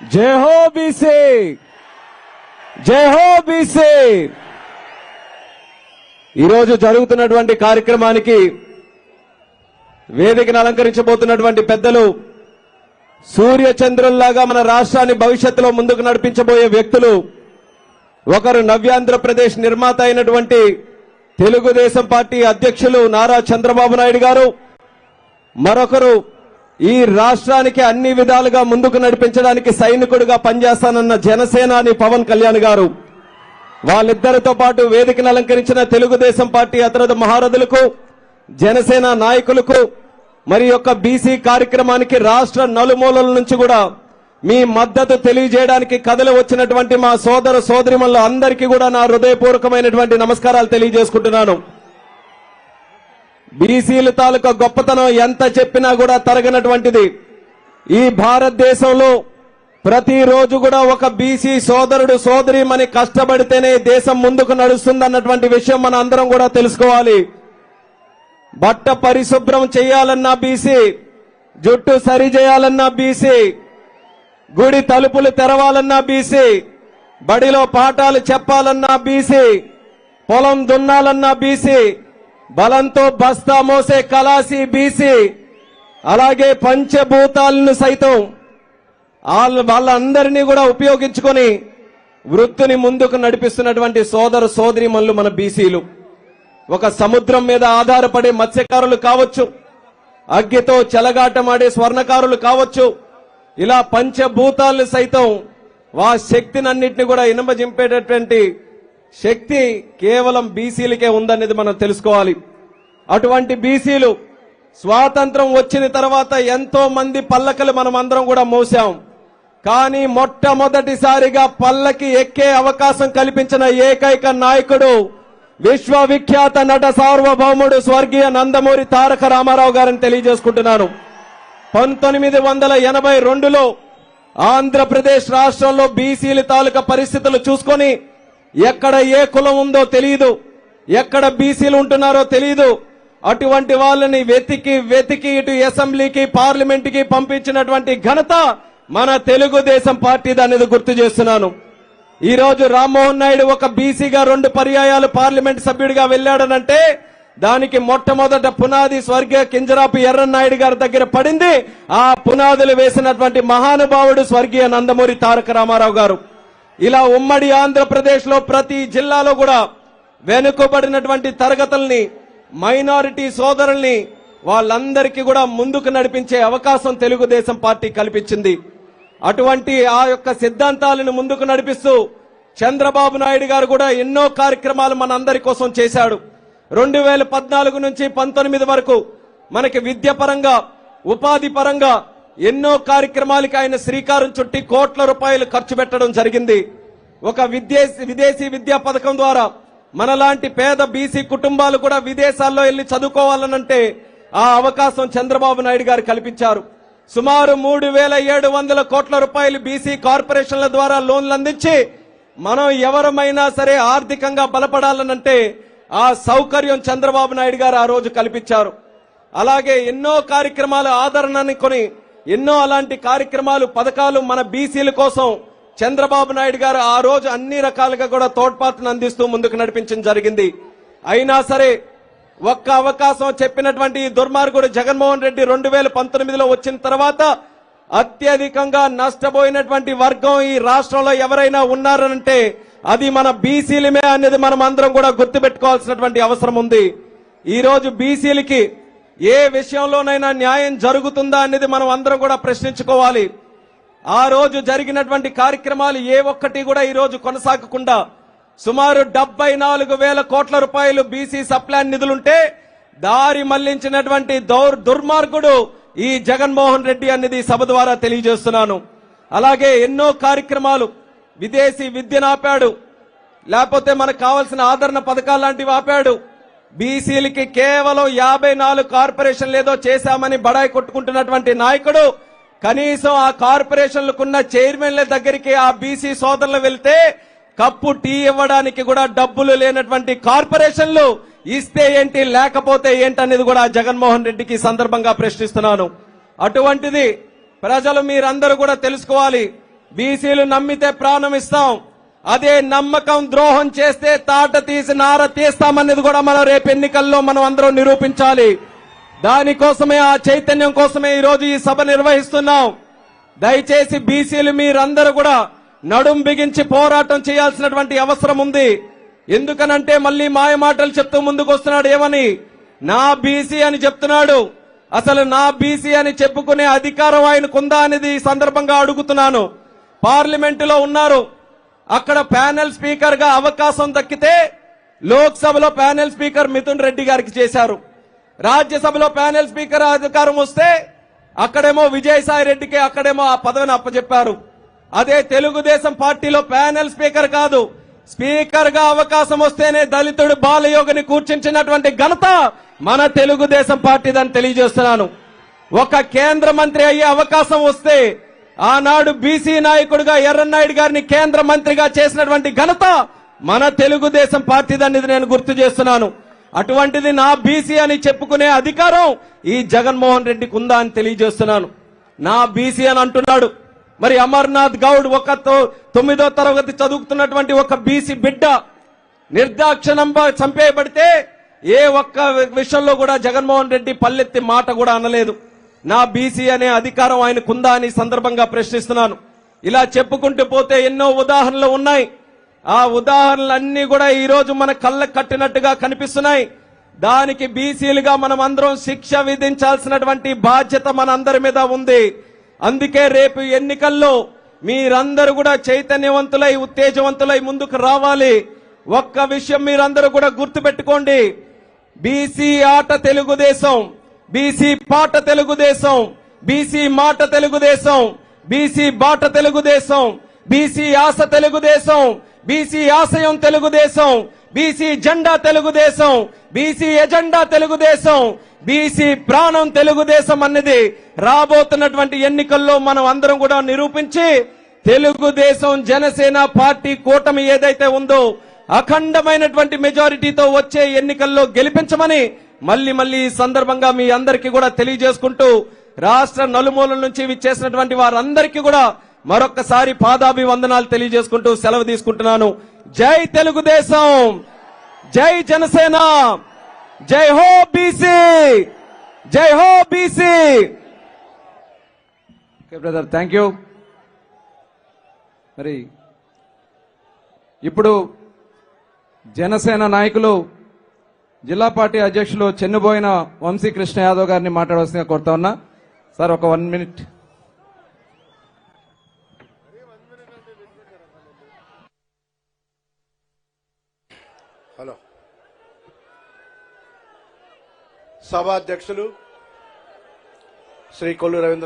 జై హో బీసీ! జై హో బీసీ! ఈరోజు జరుగుతున్నటువంటి కార్యక్రమానికి వేదికను అలంకరించబోతున్నటువంటి పెద్దలు సూర్య చంద్రుల్లాగా మన రాష్ట్రాన్ని భవిష్యత్తులో ముందుకు నడిపించబోయే వ్యక్తులు ఒకరు నవ్యాంధ్రప్రదేశ్ నిర్మాత అయినటువంటి తెలుగుదేశం పార్టీ అధ్యక్షులు నారా చంద్రబాబు నాయుడు గారు మరొకరు ఈ రాష్ట్రానికి అన్ని విధాలుగా ముందుకు నడిపించడానికి సైనికుడిగా పనిచేస్తానన్న జనసేనాని పవన్ కళ్యాణ్ గారు. వాళ్ళిద్దరితో పాటు వేదికను అలంకరించిన తెలుగుదేశం పార్టీ అతరద మహారథులకు జనసేన నాయకులకు మరి యొక్క బీసీ కార్యక్రమానికి రాష్ట్ర నలుమూలల నుంచి కూడా మీ మద్దతు తెలియజేయడానికి కథలు వచ్చినటువంటి మా సోదర సోదరిమల్ల అందరికీ కూడా నా హృదయపూర్వకమైనటువంటి నమస్కారాలు తెలియజేసుకుంటున్నాను. బీసీల తాలూకా గొప్పతనం ఎంత చెప్పినా కూడా తరగనటువంటిది. ఈ భారతదేశంలో ప్రతిరోజు కూడా ఒక బీసీ సోదరుడు సోదరి మని కష్టపడితేనే దేశం ముందుకు నడుస్తుందన్నటువంటి విషయం మన అందరం కూడా తెలుసుకోవాలి. బట్ట పరిశుభ్రం చేయాలన్నా బీసీ జుట్టు సరి చేయాలన్నా బీసీ గుడి తలుపులు తెరవాలన్నా బీసీ బడిలో పాఠాలు చెప్పాలన్నా బీసీ పొలం దున్నాలన్నా బీసీ బలంతో బస్తా మోసే కలాసి బీసీ అలాగే పంచభూతాలను సైతం వాళ్ళ వాళ్ళందరినీ కూడా ఉపయోగించుకొని వృత్తిని ముందుకు నడిపిస్తున్నటువంటి సోదర సోదరిమల్లు మన బీసీలు. ఒక సముద్రం మీద ఆధారపడే మత్స్యకారులు కావచ్చు అగ్గితో చెలగాటమాడే స్వర్ణకారులు కావచ్చు ఇలా పంచభూతాలను సైతం వా శక్తినన్నింటినీ కూడా ఇనుమజింపేటటువంటి శక్తి కేవలం బీసీలకే ఉందనేది మనం తెలుసుకోవాలి. అటువంటి బీసీలు స్వాతంత్రం వచ్చిన తర్వాత ఎంతో మంది పల్లకలు మనం అందరం కూడా మోసాం. కానీ మొట్టమొదటిసారిగా పల్లకి ఎక్కే అవకాశం కల్పించిన ఏకైక నాయకుడు విశ్వవిఖ్యాత నట సార్వభౌముడు స్వర్గీయ నందమూరి తారక రామారావు గారిని తెలియజేసుకుంటున్నాను. పంతొమ్మిది వందల ఎనభై రెండులో ఆంధ్రప్రదేశ్ రాష్ట్రంలో బీసీల తాలూకా పరిస్థితులు చూసుకొని ఎక్కడ ఏ కులం ఉందో తెలియదు ఎక్కడ బీసీలు ఉంటున్నారో తెలియదు అటువంటి వాళ్ళని వెతికి వెతికి ఇటు అసెంబ్లీకి పార్లమెంట్కి పంపించినటువంటి ఘనత మన తెలుగుదేశం పార్టీది అనేది గుర్తు చేస్తున్నాను. ఈ రోజు రామ్మోహన్ నాయుడు ఒక బీసీగా రెండు పర్యాయాలు పార్లమెంట్ సభ్యుడిగా వెళ్ళాడనంటే దానికి మొట్టమొదట పునాది స్వర్గీయ కింజరాపు ఎర్రన్నాయుడు గారి దగ్గర పడింది. ఆ పునాదులు వేసినటువంటి మహానుభావుడు స్వర్గీయ నందమూరి తారక రామారావు గారు. ఇలా ఉమ్మడి ఆంధ్రప్రదేశ్లో ప్రతి జిల్లాలో కూడా వెనుకబడినటువంటి తరగతుల్ని మైనారిటీ సోదరుల్ని వాళ్ళందరికీ కూడా ముందుకు నడిపించే అవకాశం తెలుగుదేశం పార్టీ కల్పించింది. అటువంటి ఆ యొక్క సిద్ధాంతాలను ముందుకు నడిపిస్తూ చంద్రబాబు నాయుడు గారు కూడా ఎన్నో కార్యక్రమాలు మన అందరి కోసం చేశాడు. రెండు వేల పద్నాలుగు నుంచి పంతొమ్మిది వరకు మనకి విద్య పరంగా ఉపాధి పరంగా ఎన్నో కార్యక్రమాలకి ఆయన శ్రీకారం చుట్టి కోట్ల రూపాయలు ఖర్చు పెట్టడం జరిగింది. ఒక విదేశీ విదేశీ విద్యా పథకం ద్వారా మనలాంటి పేద బీసీ కుటుంబాలు కూడా విదేశాల్లో వెళ్ళి చదువుకోవాలనంటే ఆ అవకాశం చంద్రబాబు నాయుడు గారు కల్పించారు. సుమారు మూడు వేల ఏడు వందల కోట్ల రూపాయలు బీసీ కార్పొరేషన్ల ద్వారా లోన్లు అందించి మనం ఎవరమైనా సరే ఆర్థికంగా బలపడాలనంటే ఆ సౌకర్యం చంద్రబాబు నాయుడు గారు ఆ రోజు కల్పించారు. అలాగే ఎన్నో కార్యక్రమాలు ఆదరణని కొని ఎన్నో అలాంటి కార్యక్రమాలు పథకాలు మన బీసీల కోసం చంద్రబాబు నాయుడు గారు ఆ రోజు అన్ని రకాలుగా కూడా తోడ్పాటును అందిస్తూ ముందుకు నడిపించడం జరిగింది. అయినా సరే ఒక్క అవకాశం చెప్పినటువంటి ఈ దుర్మార్గుడు జగన్మోహన్ రెడ్డి రెండు వేల పంతొమ్మిదిలో వచ్చిన తర్వాత అత్యధికంగా నష్టపోయినటువంటి వర్గం ఈ రాష్ట్రంలో ఎవరైనా ఉన్నారనంటే అది మన బీసీలమే అనేది మనం అందరం కూడా గుర్తుపెట్టుకోవాల్సినటువంటి అవసరం ఉంది. ఈ రోజు బీసీలకి ఏ విషయంలోనైనా న్యాయం జరుగుతుందా అనేది మనం అందరం కూడా ప్రశ్నించుకోవాలి. ఆ రోజు జరిగినటువంటి కార్యక్రమాలు ఏ ఒక్కటి కూడా ఈ రోజు కొనసాగకుండా సుమారు డెబ్బై నాలుగు వేల కోట్ల రూపాయలు బీసీ సప్లాన్ నిధులుంటే దారి మళ్ళించినటువంటి దౌర్ దుర్మార్గుడు ఈ జగన్మోహన్ రెడ్డి అనేది సభ ద్వారా తెలియజేస్తున్నాను. అలాగే ఎన్నో కార్యక్రమాలు విదేశీ విద్యను ఆపాడు. లేకపోతే మనకు కావాల్సిన ఆదరణ పథకాలు లాంటివి ఆపాడు. బీసీలకి కేవలం యాభై నాలుగు కార్పొరేషన్లు ఏదో చేశామని బడాయి కొట్టుకుంటున్నటువంటి నాయకుడు కనీసం ఆ కార్పొరేషన్లకున్న చైర్మన్ల దగ్గరికి ఆ బీసీ సోదరులు వెళ్తే కప్పు టీ ఇవ్వడానికి కూడా డబ్బులు లేనటువంటి కార్పొరేషన్లు ఇస్తే ఏంటి లేకపోతే ఏంటనేది కూడా జగన్మోహన్ రెడ్డికి సందర్భంగా ప్రశ్నిస్తున్నాను. అటువంటిది ప్రజలు మీరందరూ కూడా తెలుసుకోవాలి. బీసీలు నమ్మితే ప్రాణం ఇస్తాం. అదే నమ్మకం ద్రోహం చేస్తే తాట తీసి నార తీస్తామనేది కూడా మనం రేపు ఎన్నికల్లో మనం అందరం నిరూపించాలి. దానికోసమే ఆ చైతన్యం కోసమే ఈరోజు ఈ సభ నిర్వహిస్తున్నాం. దయచేసి బీసీలు మీరందరూ కూడా నడుం బిగించి పోరాటం చేయాల్సినటువంటి అవసరం ఉంది. ఎందుకనంటే మళ్ళీ మాయ మాటలు చెప్తూ ముందుకు వస్తున్నాడు ఏమని? నా బీసీ అని చెప్తున్నాడు. అసలు నా బీసీ అని చెప్పుకునే అధికారం ఆయనకుందా అనేది ఈ సందర్భంగా అడుగుతున్నాను. పార్లమెంటులో ఉన్నారు. అక్కడ ప్యానెల్ స్పీకర్గా అవకాశం దక్కితే లోక్సభలో ప్యానెల్ స్పీకర్ మిథున్ రెడ్డి గారికి చేశారు. రాజ్యసభలో ప్యానెల్ స్పీకర్ అధికారం వస్తే అక్కడేమో విజయసాయి రెడ్డికి అక్కడేమో ఆ పదవిని అప్పచెప్పారు అదే తెలుగుదేశం పార్టీలో ప్యానెల్ స్పీకర్ కాదు. స్పీకర్గా అవకాశం వస్తేనే దళితుడు బాలయోగిని కూర్చించినటువంటి ఘనత మన తెలుగుదేశం పార్టీదని తెలియజేస్తున్నాను. ఒక కేంద్ర మంత్రి అయ్యే అవకాశం వస్తే ఆనాడు బీసీ నాయకుడిగా ఎర్రన్నాయుడు గారిని కేంద్ర మంత్రిగా చేసినటువంటి ఘనత మన తెలుగుదేశం పార్టీదనేది నేను గుర్తు చేస్తున్నాను. అటువంటిది నా బీసీ అని చెప్పుకునే అధికారం ఈ జగన్మోహన్ రెడ్డికి ఉందా అని తెలియజేస్తున్నాను. నా బీసీ అని అంటున్నాడు. మరి అమర్నాథ్ గౌడ్ ఒక తొమ్మిదో తరగతి చదువుతున్నటువంటి ఒక బీసీ బిడ్డ నిర్దాక్షిణంగా చంపేయబడితే ఏ ఒక్క విషయంలో కూడా జగన్మోహన్ రెడ్డి పల్లెత్తి మాట కూడా అనలేదు. నా బీసీ అనే అధికారం ఆయనకుందా అని సందర్భంగా ప్రశ్నిస్తున్నాను. ఇలా చెప్పుకుంటూ పోతే ఎన్నో ఉదాహరణలు ఉన్నాయి. ఆ ఉదాహరణలన్నీ కూడా ఈ రోజు మన కళ్ళ కట్టినట్టుగా కనిపిస్తున్నాయి. దానికి బీసీలుగా మనం అందరం శిక్ష విధించాల్సినటువంటి బాధ్యత మన అందరి మీద ఉంది. అందుకే రేపు ఎన్నికల్లో మీరందరూ కూడా చైతన్యవంతులై ఉత్తేజవంతులై ముందుకు రావాలి. ఒక్క విషయం మీరందరూ కూడా గుర్తుపెట్టుకోండి. బీసీ ఆట తెలుగుదేశం. బీసీ పాట తెలుగుదేశం బీసీ మాట తెలుగుదేశం బీసీ బాట తెలుగుదేశం బీసీ ఆశ తెలుగుదేశం బీసీ ఆశయం తెలుగుదేశం బీసీ జెండా Telugu Desam BC agenda Telugu Desam BC ప్రాణం తెలుగుదేశం అన్నది రాబోతున్నటువంటి ఎన్నికల్లో మనం అందరం కూడా నిరూపించి తెలుగుదేశం జనసేన పార్టీ కూటమి ఏదైతే ఉందో అఖండమైనటువంటి మెజారిటీతో వచ్చే ఎన్నికల్లో గెలిపించమని మళ్ళీ మళ్ళీ ఈ సందర్భంగా మీ అందరికీ కూడా తెలియజేసుకుంటూ రాష్ట్ర నలుమూలల నుంచి విచ్చేసినటువంటి వారందరికీ కూడా మరొక్కసారి పాదాభివందనాలు తెలియజేసుకుంటూ సెలవు తీసుకుంటున్నాను. జై తెలుగుదేశం! జై జనసేన! జై హో బీసీ! జై హో బీసీ! Brother thank you. మరి ఇప్పుడు జనసేన నాయకులు జిల్లా పార్టీ అధ్యక్షులు చెన్నుబోయిన వంశీ కృష్ణ యాదవ్ గారిని మాట్లాడవలసిందిగా కోరుతా ఉన్నా. సార్ ఒక వన్ మినిట్. హలో. సభాధ్యక్షులు శ్రీ కొల్లు రవీంద్ర